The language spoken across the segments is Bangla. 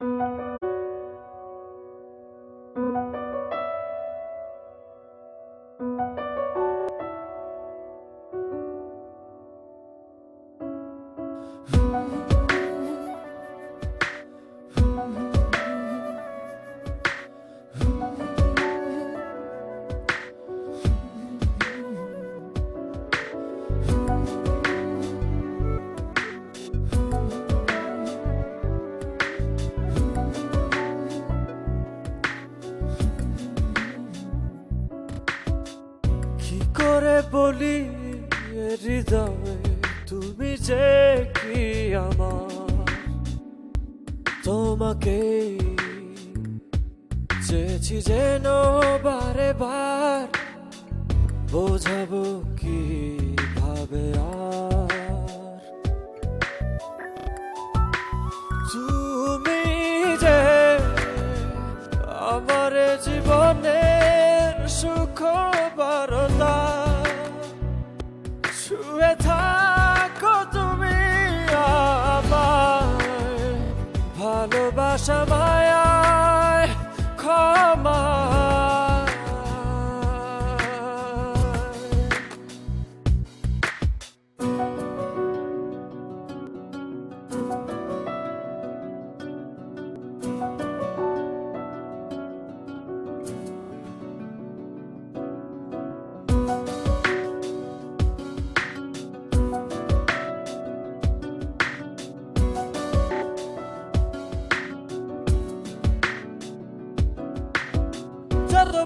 কি বলি তুমি যে কি আমার? তোমাকে চেয়েছি যেন বারে বার বোঝাবো কি ভাবে আর। তুমি যে আমার জীবনের সুখ ভালোবাসা মায়ায়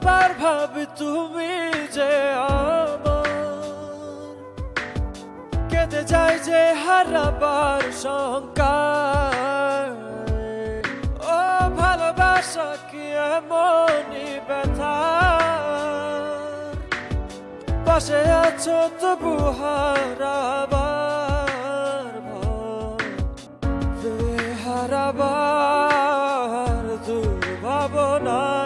যতবার ভাবি তুমি যে আমার। কেঁদে যায় যে হারাবার শঙ্কার ও ভালোবাসা কি এমনই ব্যথা পাশে আছো তবু হারাবার হারাবার দুর্ভাবনায়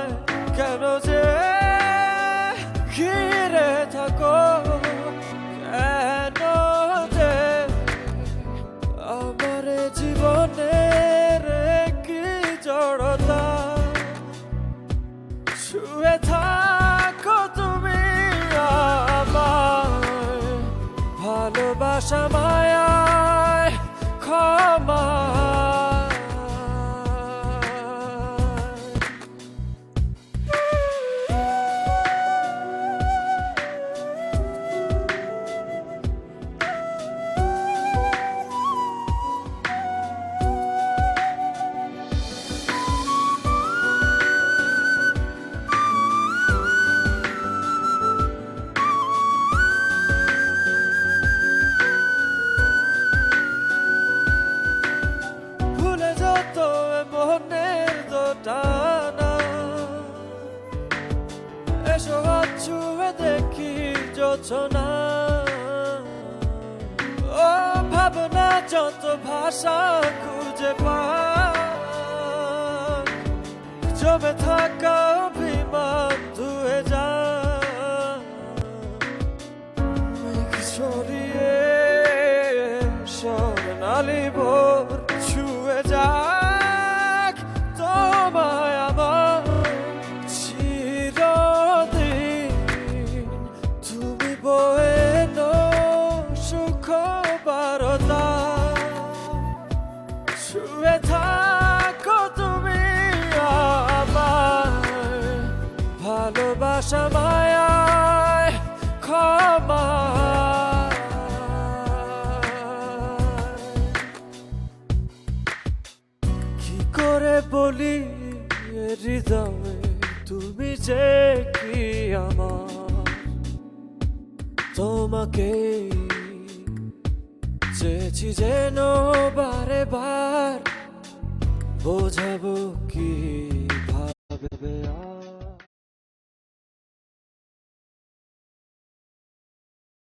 এসো ছুঁয়ে দেখি যোচনা। ও ভাবনা, যত ভাষা খুঁজে জমে থাকা অভিমান ধুয়ে মেঘ ছড়িয়ে স্বর্ণালী ভোর বলি হৃদয়ে তুমি যে কি আমার? তোমাকে চেয়েছি যেন বারে বার বোঝাবো কি